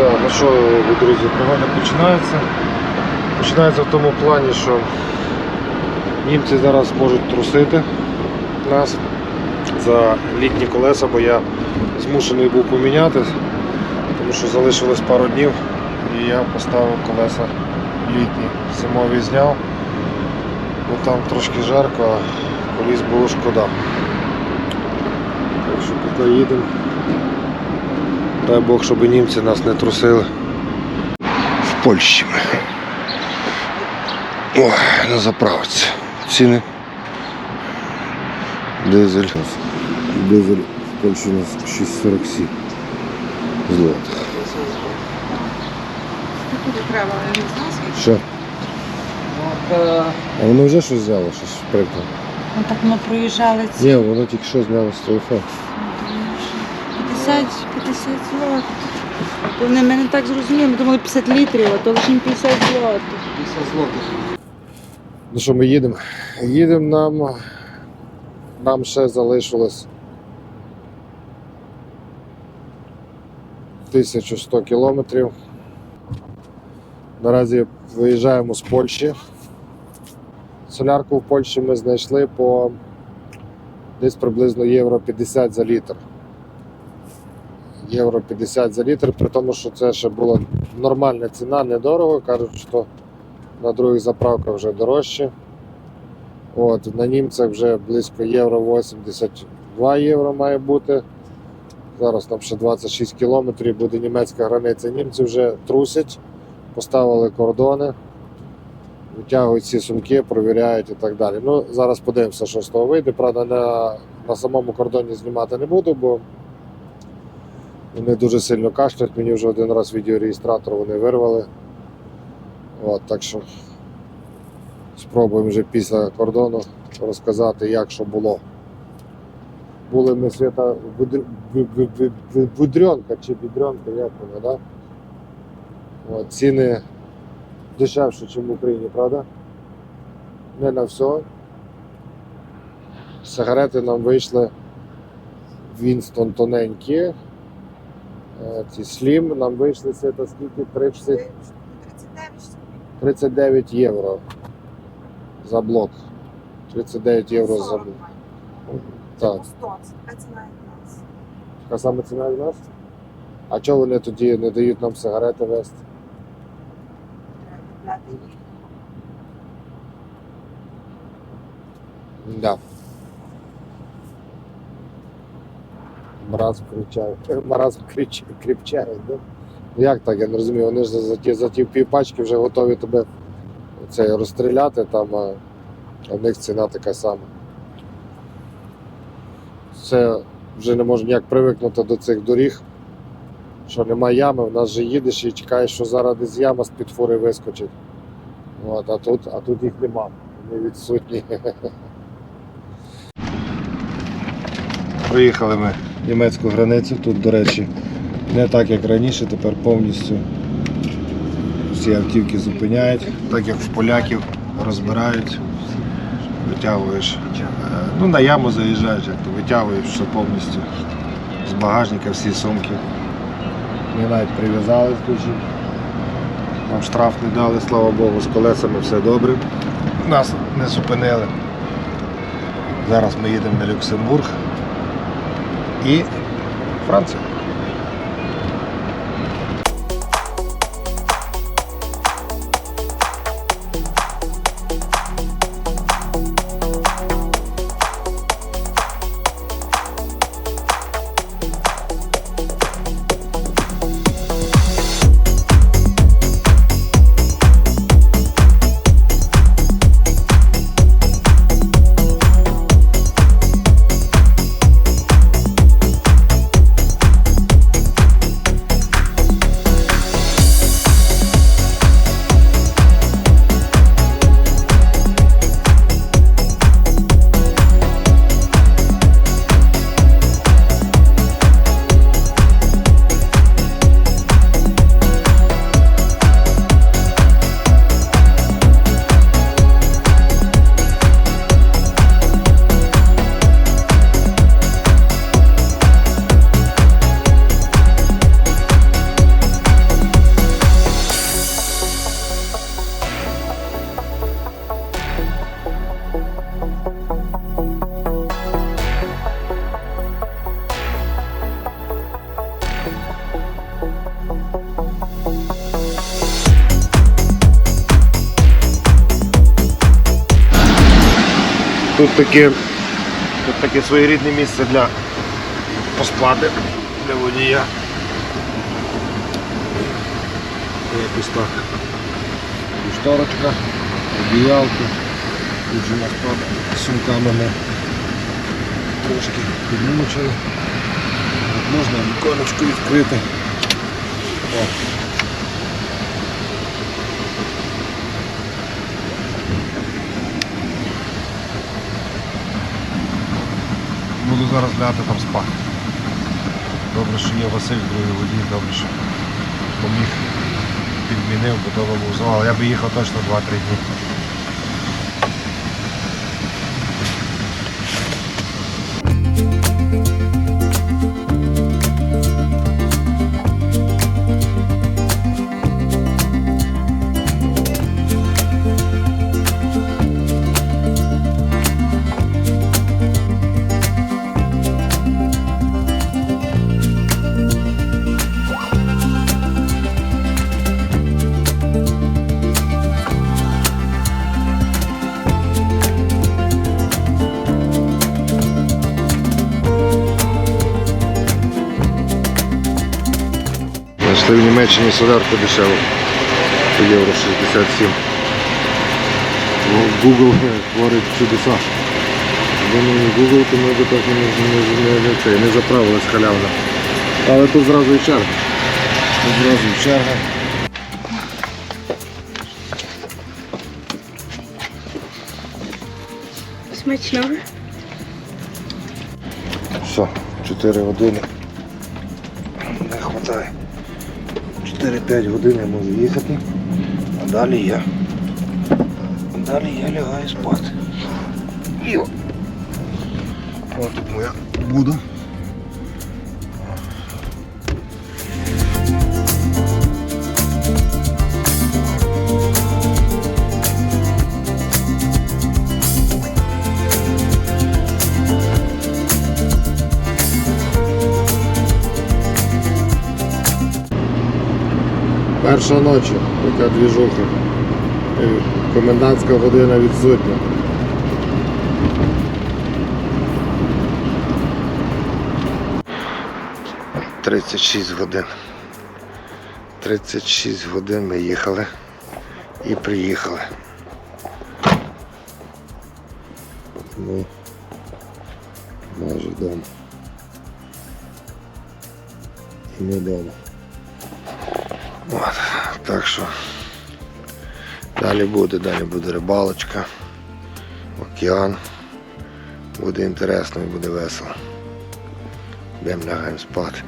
Да, ну що, друзі, пригода починається. Починається в тому плані, що німці зараз можуть трусити нас за літні колеса, бо я змушений був помінятись, тому що залишилось пару днів і я поставив колеса літні. Зимові зняв, бо там трошки жарко, а коліс було шкода. Так що поки їдемо. Дай Бог, щоб німці нас не трусили. В Польщі ми. Ой, на заправці. Ціни. Дизель. Дизель в Польщі у нас 6,47 злотих. Що? А воно вже щось взяло, щось прикро. Ну так ми проїжджали ці Ні, воно тільки що зняло з телефону. 50, 50 злотих. То Вони мене так зрозуміли, ми думали 50 літрів, а то лише 50 злотих. Ну що, ми їдемо? Їдемо нам. Нам ще залишилось 1100 кілометрів. Наразі виїжджаємо з Польщі. Солярку в Польщі ми знайшли по десь приблизно євро 50 за літр. Євро 50 за літр, при тому, що це ще була нормальна ціна, недорого. Кажуть, що на других заправках вже дорожче. От, на німцях вже близько євро 82 євро має бути. Зараз там ще 26 кілометрів буде німецька границя. Німці вже трусять, поставили кордони, витягують ці сумки, провіряють і так далі. Ну, зараз подивимося, що з того вийде. Правда, на, на самому кордоні знімати не буду, бо вони дуже сильно кашлять. Мені вже один раз відеореєстратор вони вирвали. От, так що спробуємо вже після кордону розказати, як що було. Були ми свята Будр- Бу- Бу- Бу- Бу- Будрьонка чи Бідрьонка, як вона, да? От, ціни дешевше, ніж в Україні, правда? Не на все. Сигарети нам вийшли Вінстон тоненькі. Е, Ці слім нам вийшли свята скільки? 30, 39 євро за блок. 39 євро за блок. Так. Така саме ціна в нас? А чого вони тоді не дають нам сигарети вести? Да. Маразм кричає. Маразм крич... кріпчає, да? Ну як так, я не розумію, вони ж за, ті, за ті півпачки вже готові тебе це, розстріляти, там, а в них ціна така сама. Це вже не можу ніяк привикнути до цих доріг, що немає ями, в нас же їдеш і чекаєш, що зараз десь яма з-під фури вискочить. От, а, тут, а тут їх нема, вони відсутні. Проїхали ми німецьку границю. Тут, до речі, не так як раніше, тепер повністю всі автівки зупиняють, так як в поляків розбирають, витягуєш. е, Ну, на яму заїжджаєш, як то витягуєш все повністю з багажника всі сумки. Ми навіть прив'язали тут. Нам штраф не дали, слава Богу, з колесами все добре. Нас не зупинили. Зараз ми їдемо на Люксембург і Францію. Тут таке, тут таке своєрідне місце для поспати для водія. Якось так. Шторочка, одіялки. Тут же нас там сумками ми трошки підмучили. Можна віконечко відкрити. О. зараз лягати там спати. Добре, що є Василь, другий водій, добре, що поміг, підмінив, бо того був завал. Я би їхав точно 2-3 дні. Знайшли в Німеччині солярку дешеву по євро 67. Ну, Google творить чудеса. Не Google, то ми б так не, не, не, не, це, не заправились халявно. Але тут зразу і черга. Тут зразу і черга. Смачного. Все, 4 години. Не вистачає. 4-5 годин я можу їхати, а далі я. А далі я лягаю спати. Йо. Ось тут моя буду. Перша ночі, така двіжуха. Комендантська година відсутня. Тридцять шість годин. 36 годин ми їхали і приїхали. Ми майже вдома. І ми вдома. От, так що далі буде, далі буде рибалочка, океан. Буде інтересно і буде весело. Йдемо лягаємо спати.